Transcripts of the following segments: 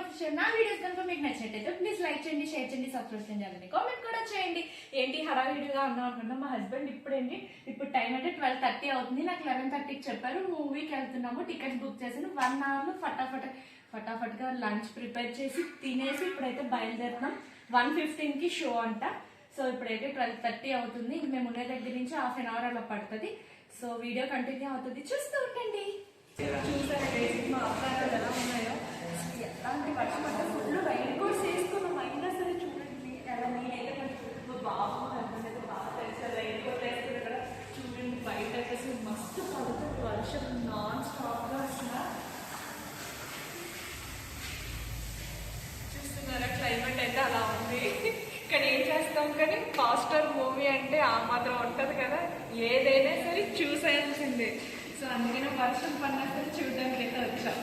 Official నా videos కనుక మీకు నచ్చినట్టయితే ప్లీజ్ లైక్ చేయండి షేర్ చేయండి సబ్స్క్రిప్షన్ చేయండి కామెంట్ కూడా చేయండి. ఏంటి హడావిడిగా ఉన్నాం అనుకుంటున్నా మా హస్బెండ్ ఇప్పుడేంటి? ఇప్పుడు టైం అంటే ట్వెల్వ్ థర్టీ అవుతుంది నాకు లెవెన్ థర్టీకి చెప్పారు మూవీకి వెళ్తున్నాము టికెట్స్ బుక్ చేసాను వన్ అవర్లో ఫటాఫట్ ఫటాఫట్గా లంచ్ ప్రిపేర్ చేసి తినేసి ఇప్పుడైతే బయలుదేరుతున్నాం. వన్ ఫిఫ్టీన్కి షో అంట. సో ఇప్పుడైతే ట్వెల్వ్ థర్టీ అవుతుంది. మేము ఉండే దగ్గర నుంచి హాఫ్ అన్ అవర్ అలా పడుతుంది. సో వీడియో కంటిన్యూ అవుతుంది. చూస్తూ ఉండండి. అలాంటి వర్షం అంటే ఫుల్ రైన్ కోట్స్ వేసుకున్నాం అయినా సరే చూడండి ఎలా నేనైతే కొంచెం మా బాబు హస్బెండ్ అయితే బాగా తెలుసు రైన్ కోట్ వేసుకుని కదా. చూడండి బయట వచ్చేసి మస్తు పడుతుంది. వర్షం నాన్ స్టాప్గా అసలు చూస్తున్నారా? క్లైమేట్ అయితే అలా ఉంది. కానీ ఏం చేస్తాం? కానీ పాస్టర్ మూవీ అంటే ఆ మాత్రం ఉంటుంది కదా. ఏదైనా సరే చూసేయాల్సిందే. సో అందుకనే వర్షం పడినా సరే చూడడానికి అయితే వచ్చాం.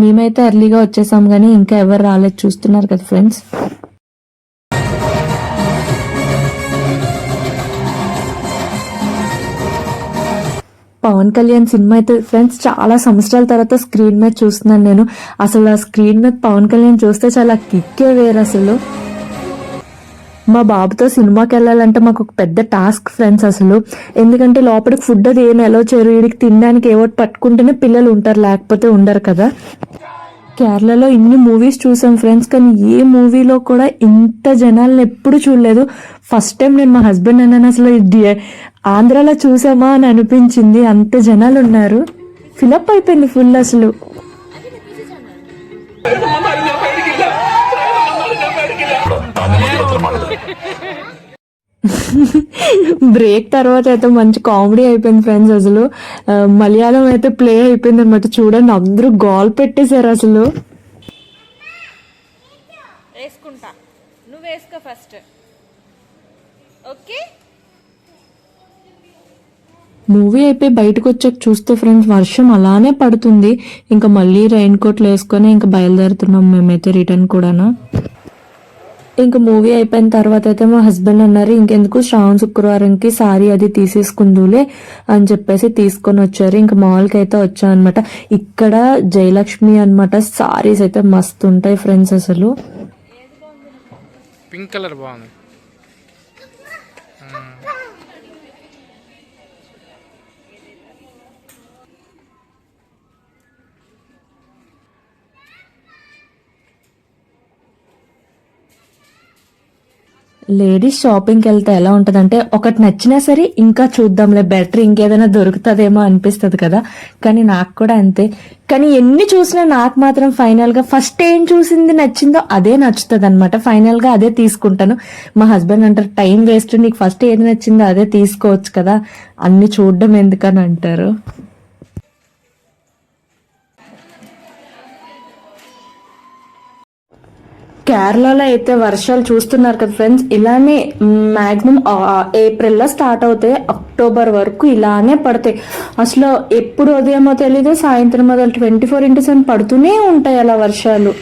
మేమైతే ఎర్లీగా వచ్చేసాం కానీ ఇంకా ఎవరు రాలేదు చూస్తున్నారు కదా ఫ్రెండ్స్ పవన్ కళ్యాణ్ సినిమా అయితే ఫ్రెండ్స్ చాలా సంవత్సరాల తర్వాత స్క్రీన్ మీద చూస్తున్నాను నేను. అసలు ఆ స్క్రీన్ మీద పవన్ కళ్యాణ్ చూస్తే చాలా కిక్కే వేరు అసలు. మా బాబుతో సినిమాకి వెళ్ళాలంటే మాకు ఒక పెద్ద టాస్క్ ఫ్రెండ్స్ అసలు. ఎందుకంటే లోపలికి ఫుడ్ అది ఏం ఎలా చేయరు. వీడికి తినడానికి ఏవో పట్టుకుంటేనే పిల్లలు ఉంటారు లేకపోతే ఉండరు కదా. కేరళలో ఇన్ని మూవీస్ చూసాం ఫ్రెండ్స్ కానీ ఏ మూవీలో కూడా ఇంత జనాలను ఎప్పుడు చూడలేదు. ఫస్ట్ టైం నేను మా హస్బెండ్ అన్నాను అసలు ఆంధ్రాలో చూసామా? అని అనిపించింది. అంత జనాలు ఉన్నారు ఫిలప్ అయిపోయింది ఫుల్ అసలు. బ్రేక్ తర్వాత అయితే మంచి కామెడీ అయిపోయింది ఫ్రెండ్స్ అసలు. మలయాళం అయితే ప్లే అయిపోయింది అనమాట చూడండి అందరూ గోల్ పెట్టేశారు అసలు. వేసుకుంటా. నువ్వు వేసుకో ఫస్ట్ ఓకే మూవీ అయిపోయి బయటకు వచ్చాక చూస్తే ఫ్రెండ్స్ వర్షం అలానే పడుతుంది. ఇంకా మళ్ళీ రెయిన్ కోట్లు వేసుకొని ఇంకా బయలుదేరుతున్నాం మేమైతే రిటర్న్ కూడాను. ఇంక మూవీ అయిపోయిన తర్వాత అయితే మా హస్బెండ్ అన్నారు ఇంకెందుకు శ్రావణ శుక్రవారంకి సారీ అది తీసేసుకుందులే అని చెప్పేసి తీసుకొని వచ్చారు. ఇంక మాల్కి అయితే వచ్చా అనమాట ఇక్కడ జయలక్ష్మి అన్నమాట. సారీస్ అయితే మస్తు ఉంటాయి ఫ్రెండ్స్ అసలు. పింక్ కలర్ బాగుంది. లేడీస్ షాపింగ్కి వెళ్తే ఎలా ఉంటుందంటే ఒకటి నచ్చినా సరే ఇంకా చూద్దాంలే బెటర్ ఇంకేదైనా దొరుకుతుందేమో అనిపిస్తుంది కదా. కానీ నాకు కూడా అంతే. కానీ ఎన్ని చూసినా నాకు మాత్రం ఫైనల్గా ఫస్ట్ ఏం చూసింది నచ్చిందో అదే నచ్చుతుంది అనమాట ఫైనల్గా అదే తీసుకుంటాను. మా హస్బెండ్ అంటారు టైం వేస్ట్ నీకు ఫస్ట్ ఏది నచ్చిందో అదే తీసుకోవచ్చు కదా. అన్ని చూడడం ఎందుకని అంటారు. కేరళలో అయితే వర్షాలు చూస్తున్నారు కదా ఫ్రెండ్స్ ఇలానే మాక్సిమం ఏప్రిల్లో స్టార్ట్ అవుతాయి. అక్టోబర్ వరకు ఇలానే పడతాయి. అసలు ఎప్పుడు ఉదయమో తెలియదు సాయంత్రం మొదలు ట్వంటీ ఫోర్ ఇంటూ సెవెన్ పడుతూనే ఉంటాయి అలా వర్షాలు.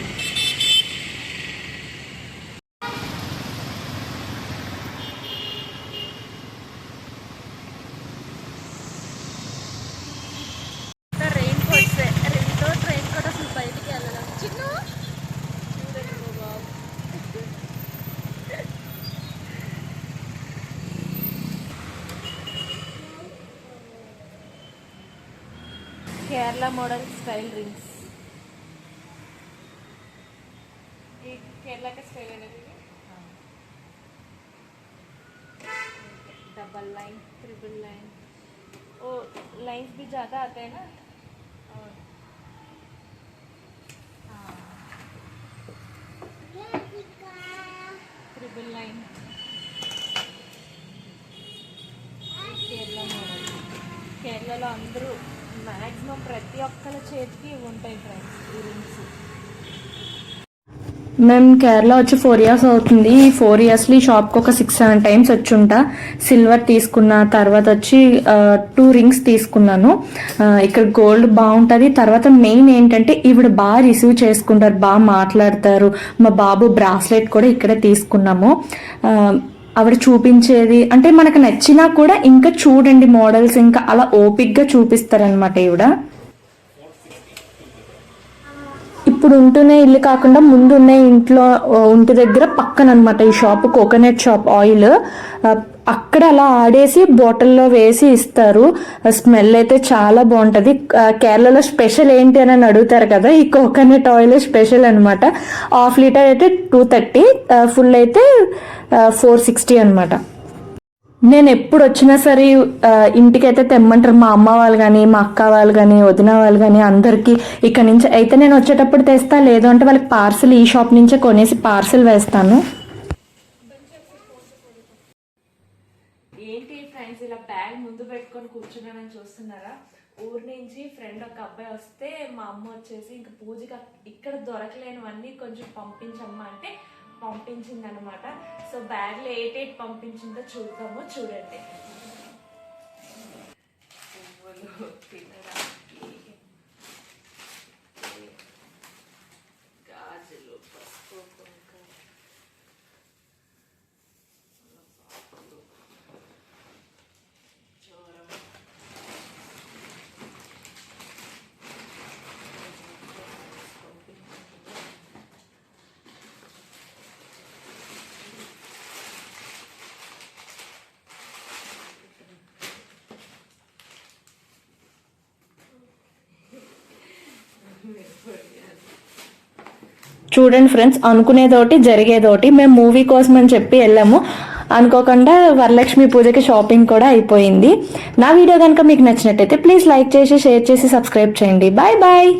కేరళ మోడల్ స్టైల్ రింగ్స్ ये केरला का स्टाइल है ना दीदी डबल लाइन ट्रिपल लाइन वो लाइंस भी ज़्यादा आते हैं ना और हाँ ट्रिपल लाइन కేరళ మోడల్ కేరళలో అందరూ మ్యాక్సిమం ప్రతి ఒక్కరి చేతికి ఉంటాయి ఫ్రెండ్స్ ఈ రింగ్స్ మేము కేరళ వచ్చి ఫోర్ ఇయర్స్ అవుతుంది. ఈ ఫోర్ ఇయర్స్లో ఈ షాప్కి ఒక సిక్స్ సెవెన్ టైమ్స్ వచ్చి ఉంటా సిల్వర్ తీసుకున్న తర్వాత వచ్చి టూ రింగ్స్ తీసుకున్నాను. ఇక్కడ గోల్డ్ బాగుంటుంది. తర్వాత మెయిన్ ఏంటంటే ఈవిడ బాగా రిసీవ్ చేసుకుంటారు బాగా మాట్లాడతారు. మా బాబు బ్రాస్లెట్ కూడా ఇక్కడే తీసుకున్నాము. ఆవిడ చూపించేది అంటే మనకు నచ్చినా కూడా ఇంకా చూడండి మోడల్స్ ఇంకా అలా ఓపిక్గా చూపిస్తారనమాట ఈవిడ. ఇప్పుడు ఉంటున్న ఇల్లు కాకుండా ముందు ఉన్న ఇంట్లో ఇంటి దగ్గర పక్కన అనమాట ఈ షాప్ కోకోనట్ షాప్ ఆయిల్. అక్కడ అలా ఆడేసి బాటిల్లో వేసి ఇస్తారు. స్మెల్ అయితే చాలా బాగుంటుంది. కేరళలో స్పెషల్ ఏంటి అని అడుగుతారు కదా ఈ కోకోనట్ ఆయిల్ స్పెషల్ అనమాట హాఫ్ లీటర్ అయితే టూ థర్టీ ఫుల్ అయితే ఫోర్ సిక్స్టీ అనమాట నేను ఎప్పుడు వచ్చినా సరే ఇంటికైతే తెమ్మంటారు. మా అమ్మ వాళ్ళు కానీ మా అక్క వాళ్ళు కానీ వదిన వాళ్ళు కానీ అందరికీ ఇక్కడ నుంచి అయితే నేను వచ్చేటప్పుడు తెస్తా లేదు అంటే వాళ్ళకి పార్సిల్ ఈ షాప్ నుంచే కొనేసి పార్సిల్ వేస్తాను. ఏంటి ఇలా బ్యాగ్ ముందు పెట్టుకొని కూర్చున్నానని చూస్తున్నారా? ఊరు నుంచి ఫ్రెండ్ ఒక అబ్బాయి వస్తే మా అమ్మ వచ్చేసి ఇంకా పూజకి ఇక్కడ దొరకలేనివన్నీ కొంచెం పంపించమ్మా అంటే పంపించింది అనమాట సో బ్యాగ్లో ఎయిట్ ఎయిట్ పంపించిందో చూద్దాము చూడండి. పువ్వులు తినడానికి చూడండి ఫ్రెండ్స్ అనుకునేదోటి జరిగేదోటి మేము మూవీ కోసం అని చెప్పి వెళ్ళాము. అనుకోకుండా వరలక్ష్మి పూజకి షాపింగ్ కూడా అయిపోయింది. నా వీడియో కనుక మీకు నచ్చినట్టయితే ప్లీజ్ లైక్ చేసి షేర్ చేసి సబ్స్క్రైబ్ చేయండి. Bye bye